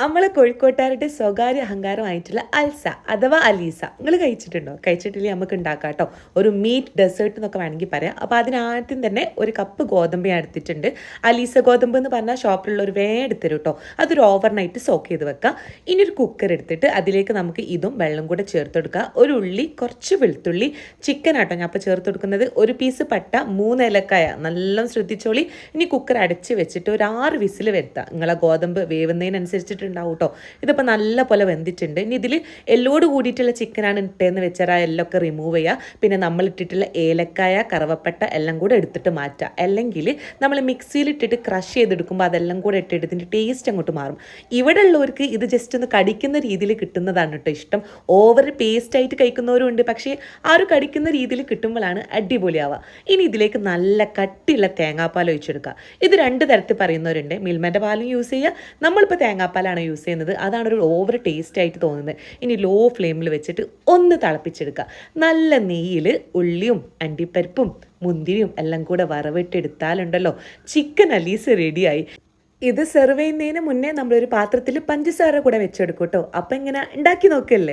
നമ്മളെ കോഴിക്കോട്ടുകാരുടെ സ്വകാര്യ അഹങ്കാരമായിട്ടുള്ള അൽസ അഥവാ അലീസ. നിങ്ങൾ കഴിച്ചിട്ടുണ്ടോ? കഴിച്ചിട്ടില്ലേ നമുക്ക് ഉണ്ടാക്കാം കേട്ടോ. ഒരു മീറ്റ് ഡെസേർട്ട് എന്നൊക്കെ വേണമെങ്കിൽ പറയാം. അപ്പോൾ അതിനാദ്യം തന്നെ ഒരു കപ്പ് ഗോതമ്പ് ഞാൻ എടുത്തിട്ടുണ്ട്. അലീസ ഗോതമ്പ് എന്ന് പറഞ്ഞാൽ ഷോപ്പിലുള്ള ഒരു വേ എടുത്തരും കേട്ടോ. അതൊരു ഓവർ നൈറ്റ് സോക്ക് ചെയ്ത് വെക്കാം. ഇനി ഒരു കുക്കർ എടുത്തിട്ട് അതിലേക്ക് നമുക്ക് ഇതും വെള്ളം കൂടെ ചേർത്ത് കൊടുക്കുക ഒരു ഉള്ളി കുറച്ച് വെളുത്തുള്ളി ചിക്കൻ ആട്ടോ. ഞാൻ അപ്പോൾ ചേർത്ത് കൊടുക്കുന്നത് ഒരു പീസ് പട്ട മൂന്ന് ഏലക്കായ. നല്ല ശ്രദ്ധിച്ചോളി. ഇനി കുക്കർ അടച്ച് വെച്ചിട്ട് ഒരു ആറ് വിസിൽ വരുത്താം. നിങ്ങളെ ഗോതമ്പ് വേവുന്നതിനനുസരിച്ചിട്ടുണ്ടാവും കേട്ടോ ഇതിപ്പോൾ നല്ല പോലെ വെന്തിട്ടുണ്ട്. ഇനി ഇതിൽ എല്ലോട് കൂടിയിട്ടുള്ള ചിക്കനാണ് ഇട്ടതെന്ന് വെച്ചാൽ ആ എല്ലൊക്കെ റിമൂവ് ചെയ്യുക പിന്നെ നമ്മൾ ഇട്ടിട്ടുള്ള ഏലക്കായ കറവപ്പട്ട എല്ലാം കൂടെ എടുത്തിട്ട് മാറ്റുക അല്ലെങ്കിൽ നമ്മൾ മിക്സിയിൽ ഇട്ടിട്ട് ക്രഷ് ചെയ്തെടുക്കുമ്പോൾ അതെല്ലാം കൂടെ ഇട്ടിട്ട് ഇതിന്റെ ടേസ്റ്റ് അങ്ങോട്ട് മാറും. ഇവിടെ ഉള്ളവർക്ക് ഇത് ജസ്റ്റ് ഒന്ന് കടിക്കുന്ന രീതിയിൽ കിട്ടുന്നതാണ് കേട്ടോ ഇഷ്ടം. ഓവർ പേസ്റ്റ് ആയിട്ട് കഴിക്കുന്നവരും ഉണ്ട്. പക്ഷേ ആ ഒരു കടിക്കുന്ന രീതിയിൽ കിട്ടുമ്പോഴാണ് അടിപൊളിയാവുക ഇനി ഇതിലേക്ക് നല്ല കട്ടിയുള്ള തേങ്ങാപ്പാൽ ഒഴിച്ചെടുക്കുക ഇത് രണ്ട് തരത്തിൽ പറയുന്നവരുണ്ട്. മിൽമന്റെ പാലും യൂസ് ചെയ്യുക നമ്മളിപ്പോൾ തേങ്ങാപ്പാലാണ് യൂസ് ചെയ്യുന്നത്. അതാണ് ഒരു ഓവർ ടേസ്റ്റ് ആയിട്ട് തോന്നുന്നത്. ഇനി ലോ ഫ്ലെയിമിൽ വെച്ചിട്ട് ഒന്ന് തിളപ്പിച്ചെടുക്കുക. നല്ല നെയ്യിൽ ഉള്ളിയും അണ്ടിപ്പരിപ്പും മുന്തിരിയും എല്ലാം കൂടെ വറവിട്ടെടുത്താലുണ്ടല്ലോ. ചിക്കൻ അലീസ് റെഡിയായി ഇത് സെർവ് ചെയ്യുന്നതിന് മുന്നേ നമ്മളൊരു പാത്രത്തിൽ പഞ്ചസാര കൂടെ വെച്ചെടുക്കും കേട്ടോ. അപ്പം ഇങ്ങനെ ഉണ്ടാക്കി നോക്കല്ലേ?